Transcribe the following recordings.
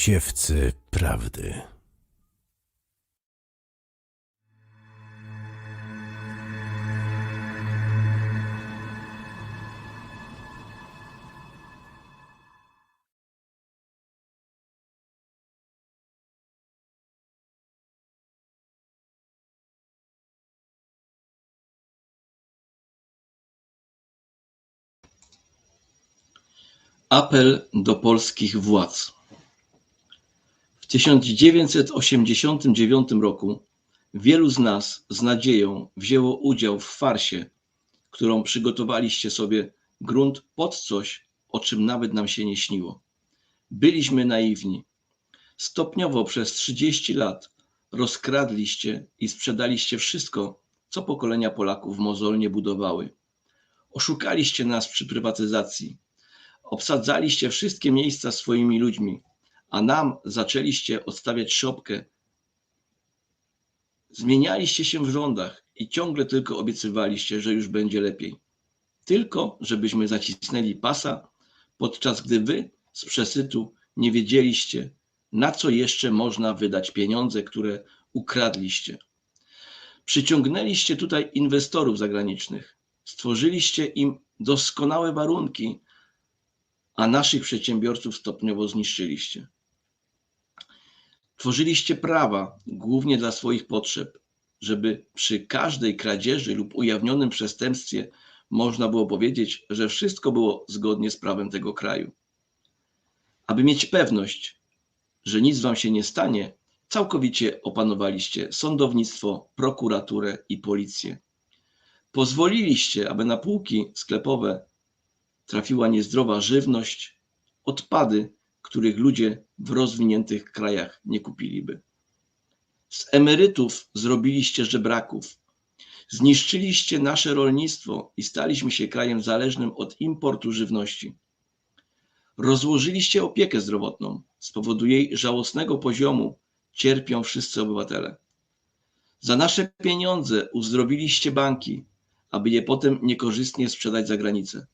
Siewcy prawdy. Apel do polskich władz. W 1989 roku wielu z nas z nadzieją wzięło udział w farsie, którą przygotowaliście sobie grunt pod coś, o czym nawet nam się nie śniło. Byliśmy naiwni. Stopniowo przez 30 lat rozkradliście i sprzedaliście wszystko, co pokolenia Polaków mozolnie budowały. Oszukaliście nas przy prywatyzacji obsadzaliście wszystkie miejsca swoimi ludźmi, a nam zaczęliście odstawiać szopkę. Zmienialiście się w rządach i ciągle tylko obiecywaliście, że już będzie lepiej. Tylko, żebyśmy zacisnęli pasa, podczas gdy wy z przesytu nie wiedzieliście, na co jeszcze można wydać pieniądze, które ukradliście. Przyciągnęliście tutaj inwestorów zagranicznych, stworzyliście im doskonałe warunki, a naszych przedsiębiorców stopniowo zniszczyliście. Tworzyliście prawa głównie dla swoich potrzeb, żeby przy każdej kradzieży lub ujawnionym przestępstwie można było powiedzieć, że wszystko było zgodnie z prawem tego kraju. Aby mieć pewność, że nic wam się nie stanie, całkowicie opanowaliście sądownictwo, prokuraturę i policję. Pozwoliliście, aby na półki sklepowe trafiła niezdrowa żywność, odpady, których ludzie w rozwiniętych krajach nie kupiliby. Z emerytów zrobiliście żebraków. Zniszczyliście nasze rolnictwo i staliśmy się krajem zależnym od importu żywności. Rozłożyliście opiekę zdrowotną. Z powodu jej żałosnego poziomu cierpią wszyscy obywatele. Za nasze pieniądze uzdrowiliście banki, aby je potem niekorzystnie sprzedać za granicę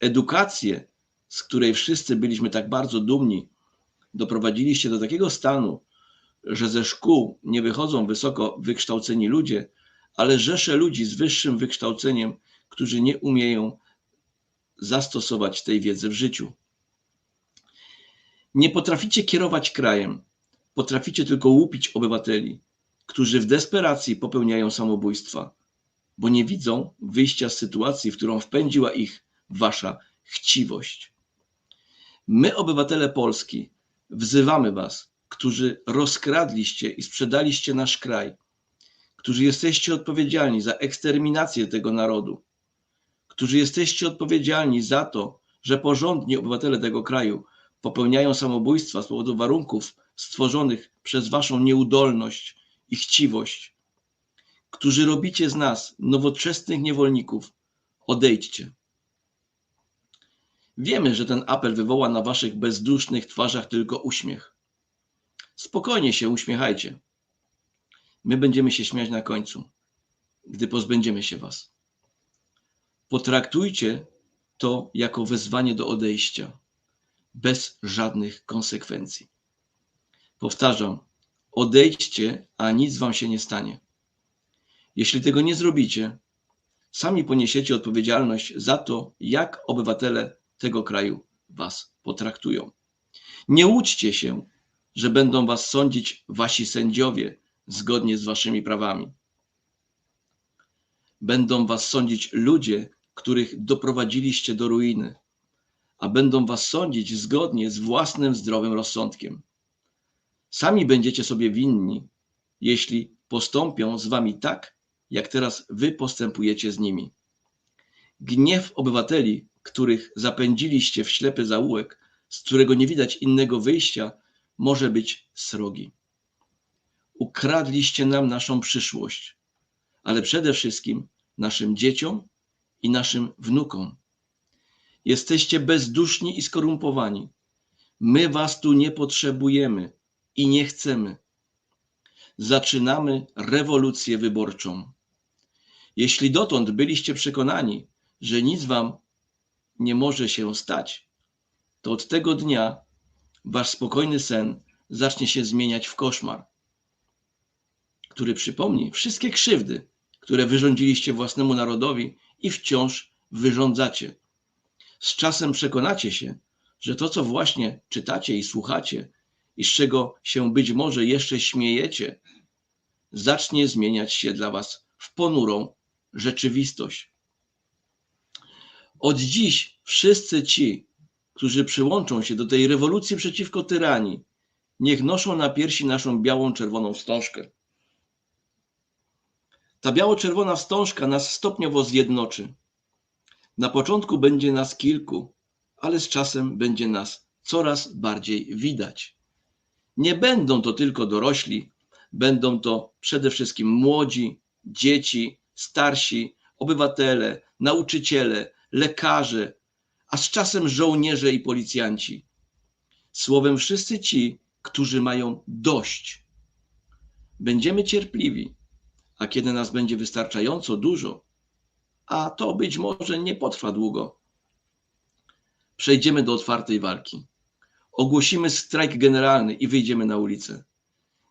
edukację, z której wszyscy byliśmy tak bardzo dumni, doprowadziliście do takiego stanu, że ze szkół nie wychodzą wysoko wykształceni ludzie, ale rzesze ludzi z wyższym wykształceniem, którzy nie umieją zastosować tej wiedzy w życiu. Nie potraficie kierować krajem, potraficie tylko łupić obywateli, którzy w desperacji popełniają samobójstwa, bo nie widzą wyjścia z sytuacji, w którą wpędziła ich wasza chciwość. My, obywatele Polski, wzywamy was, którzy rozkradliście i sprzedaliście nasz kraj, którzy jesteście odpowiedzialni za eksterminację tego narodu, którzy jesteście odpowiedzialni za to, że porządni obywatele tego kraju popełniają samobójstwa z powodu warunków stworzonych przez waszą nieudolność i chciwość, którzy robicie z nas nowoczesnych niewolników, odejdźcie. Wiemy, że ten apel wywoła na waszych bezdusznych twarzach tylko uśmiech. Spokojnie się uśmiechajcie. My będziemy się śmiać na końcu, gdy pozbędziemy się was. Potraktujcie to jako wezwanie do odejścia, bez żadnych konsekwencji. Powtarzam, odejdźcie, a nic wam się nie stanie. Jeśli tego nie zrobicie, sami poniesiecie odpowiedzialność za to, jak obywatele tego kraju was potraktują. Nie łudźcie się, że będą was sądzić wasi sędziowie zgodnie z waszymi prawami. Będą was sądzić ludzie, których doprowadziliście do ruiny, a będą was sądzić zgodnie z własnym zdrowym rozsądkiem. Sami będziecie sobie winni, jeśli postąpią z wami tak, jak teraz wy postępujecie z nimi. Gniew obywateli których zapędziliście w ślepy zaułek, z którego nie widać innego wyjścia, może być srogi. Ukradliście nam naszą przyszłość, ale przede wszystkim naszym dzieciom i naszym wnukom. Jesteście bezduszni i skorumpowani. My was tu nie potrzebujemy i nie chcemy. Zaczynamy rewolucję wyborczą. Jeśli dotąd byliście przekonani, że nic wam nie może się stać, to od tego dnia wasz spokojny sen zacznie się zmieniać w koszmar, który przypomni wszystkie krzywdy, które wyrządziliście własnemu narodowi i wciąż wyrządzacie. Z czasem przekonacie się, że to, co właśnie czytacie i słuchacie, i z czego się być może jeszcze śmiejecie, zacznie zmieniać się dla Was w ponurą rzeczywistość. Od dziś wszyscy ci, którzy przyłączą się do tej rewolucji przeciwko tyranii, niech noszą na piersi naszą białą, czerwoną wstążkę. Ta biało-czerwona wstążka nas stopniowo zjednoczy. Na początku będzie nas kilku, ale z czasem będzie nas coraz bardziej widać. Nie będą to tylko dorośli, będą to przede wszystkim młodzi, dzieci, starsi, obywatele, nauczyciele, lekarze, a z czasem żołnierze i policjanci. Słowem, wszyscy ci, którzy mają dość. Będziemy cierpliwi, a kiedy nas będzie wystarczająco dużo, a to być może nie potrwa długo, przejdziemy do otwartej walki. Ogłosimy strajk generalny i wyjdziemy na ulicę.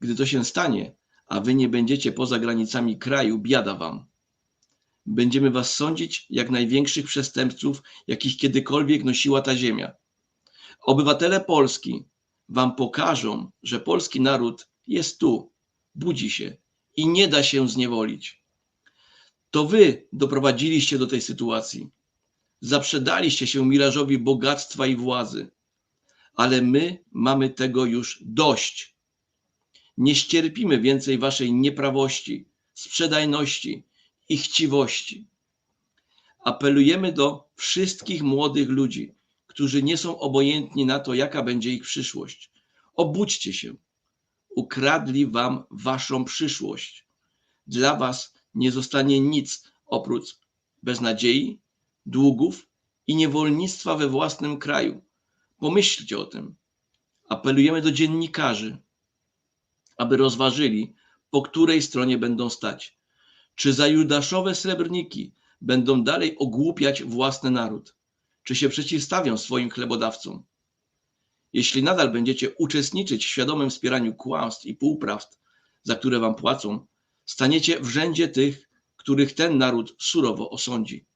Gdy to się stanie, a wy nie będziecie poza granicami kraju, biada wam. Będziemy was sądzić jak największych przestępców, jakich kiedykolwiek nosiła ta ziemia. Obywatele Polski wam pokażą, że polski naród jest tu, budzi się i nie da się zniewolić. To wy doprowadziliście do tej sytuacji. Zaprzedaliście się mirażowi bogactwa i władzy, ale my mamy tego już dość. Nie ścierpimy więcej waszej nieprawości, sprzedajności i chciwości. Apelujemy do wszystkich młodych ludzi, którzy nie są obojętni na to, jaka będzie ich przyszłość. Obudźcie się. Ukradli wam waszą przyszłość. Dla was nie zostanie nic oprócz beznadziei, długów i niewolnictwa we własnym kraju. Pomyślcie o tym. Apelujemy do dziennikarzy, aby rozważyli, po której stronie będą stać. Czy za judaszowe srebrniki będą dalej ogłupiać własny naród? Czy się przeciwstawią swoim chlebodawcom? Jeśli nadal będziecie uczestniczyć w świadomym wspieraniu kłamstw i półprawd, za które wam płacą, staniecie w rzędzie tych, których ten naród surowo osądzi.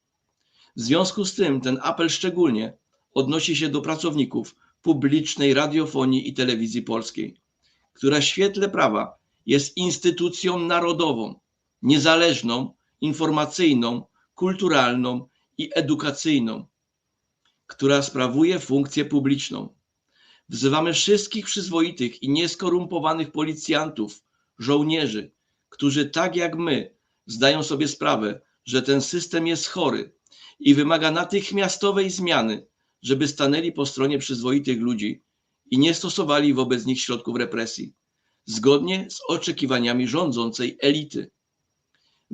W związku z tym ten apel szczególnie odnosi się do pracowników publicznej radiofonii i telewizji polskiej, która w świetle prawa jest instytucją narodową, niezależną, informacyjną, kulturalną i edukacyjną, która sprawuje funkcję publiczną. Wzywamy wszystkich przyzwoitych i nieskorumpowanych policjantów, żołnierzy, którzy tak jak my zdają sobie sprawę, że ten system jest chory i wymaga natychmiastowej zmiany, żeby stanęli po stronie przyzwoitych ludzi i nie stosowali wobec nich środków represji, zgodnie z oczekiwaniami rządzącej elity.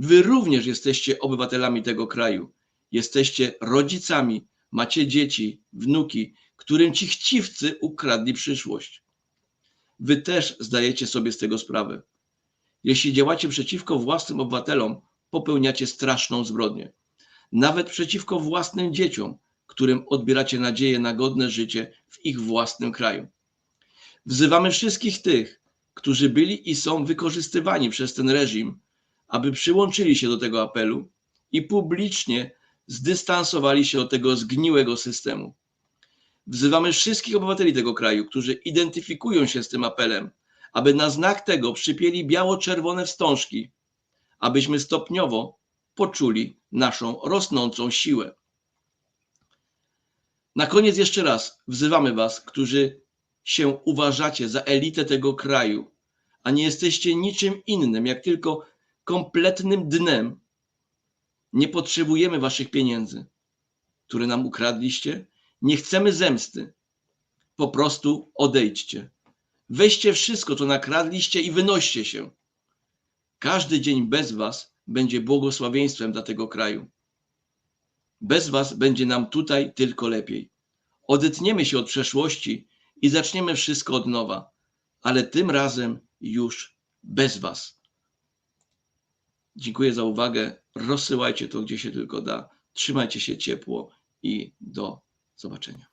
Wy również jesteście obywatelami tego kraju. Jesteście rodzicami, macie dzieci, wnuki, którym ci chciwcy ukradli przyszłość. Wy też zdajecie sobie z tego sprawę. Jeśli działacie przeciwko własnym obywatelom, popełniacie straszną zbrodnię. Nawet przeciwko własnym dzieciom, którym odbieracie nadzieję na godne życie w ich własnym kraju. Wzywamy wszystkich tych, którzy byli i są wykorzystywani przez ten reżim, aby przyłączyli się do tego apelu i publicznie zdystansowali się od tego zgniłego systemu. Wzywamy wszystkich obywateli tego kraju, którzy identyfikują się z tym apelem, aby na znak tego przypięli biało-czerwone wstążki, abyśmy stopniowo poczuli naszą rosnącą siłę. Na koniec jeszcze raz wzywamy Was, którzy się uważacie za elitę tego kraju, a nie jesteście niczym innym, jak tylko kompletnym dnem. Nie potrzebujemy Waszych pieniędzy, które nam ukradliście. Nie chcemy zemsty. Po prostu odejdźcie. Weźcie wszystko, co nakradliście i wynoście się. Każdy dzień bez Was będzie błogosławieństwem dla tego kraju. Bez Was będzie nam tutaj tylko lepiej. Odetniemy się od przeszłości i zaczniemy wszystko od nowa, ale tym razem już bez Was. Dziękuję za uwagę. Rozsyłajcie to, gdzie się tylko da. Trzymajcie się ciepło i do zobaczenia.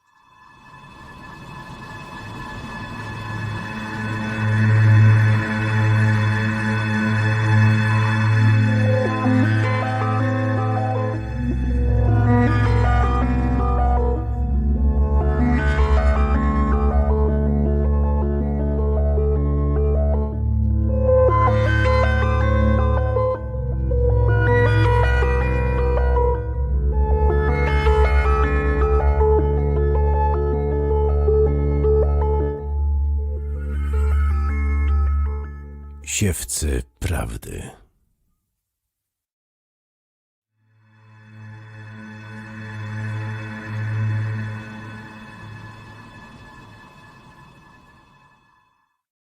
Siewcy prawdy.